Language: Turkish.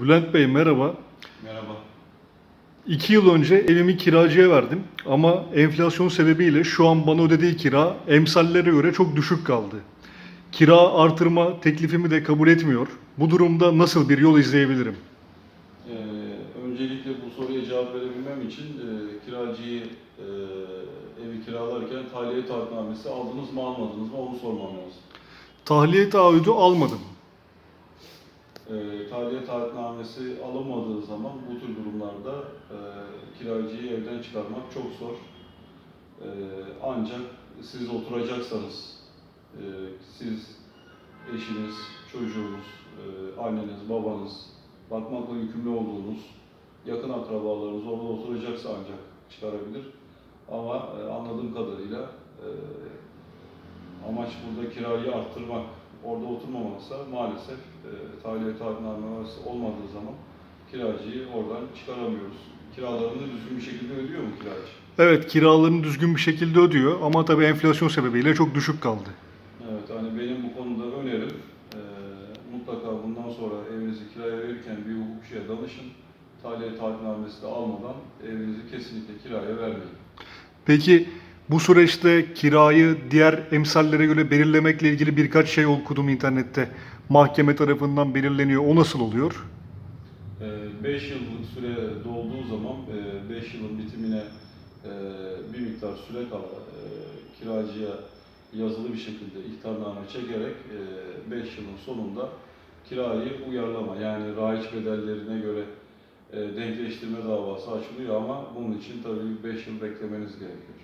Bülent Bey merhaba. Merhaba. İki yıl önce evimi kiracıya verdim ama enflasyon sebebiyle şu an bana ödediği kira emsallere göre çok düşük kaldı. Kira artırma teklifimi de kabul etmiyor. Bu durumda nasıl bir yol izleyebilirim? Ee, öncelikle bu soruya cevap verebilmem için e, kiracıyı e, evi kiralarken tahliye taahhütnamesi aldınız mı almadınız mı onu sormam lazım. Tahliye taahhüdü almadım. E, tahliye taahhütnamesi alamadığı zaman bu tür durumlarda e, kiracıyı evden çıkarmak çok zor. E, ancak siz oturacaksanız, e, siz, eşiniz, çocuğunuz, e, anneniz, babanız, bakmakla yükümlü olduğunuz yakın akrabalarınız orada oturacaksa ancak çıkarabilir. Ama e, anladığım kadarıyla e, amaç burada kirayı arttırmak, orada oturmamaksa maalesef e, tahliye taahhütnamesi olmadığı zaman kiracıyı oradan çıkaramıyoruz. Kiralarını düzgün bir şekilde ödüyor mu kiracı? Evet kiralarını düzgün bir şekilde ödüyor ama tabii enflasyon sebebiyle çok düşük kaldı. Evet, hani benim bu konuda önerim e, mutlaka bundan sonra evinizi kiraya verirken bir hukukçuya danışın. Tahliye taahhütnamesi de almadan evinizi kesinlikle kiraya vermeyin. Peki bu süreçte kirayı diğer emsallere göre belirlemekle ilgili birkaç şey okudum internette. Mahkeme tarafından belirleniyor. O nasıl oluyor? 5 yıllık süre dolduğu zaman 5 yılın bitimine e, bir miktar süre kala e, kiracıya yazılı bir şekilde ihtarname çekerek 5 yılın sonunda kirayı uyarlama yani raiç bedellerine göre e, denkleştirme davası açılıyor ama bunun için tabii 5 yıl beklemeniz gerekiyor.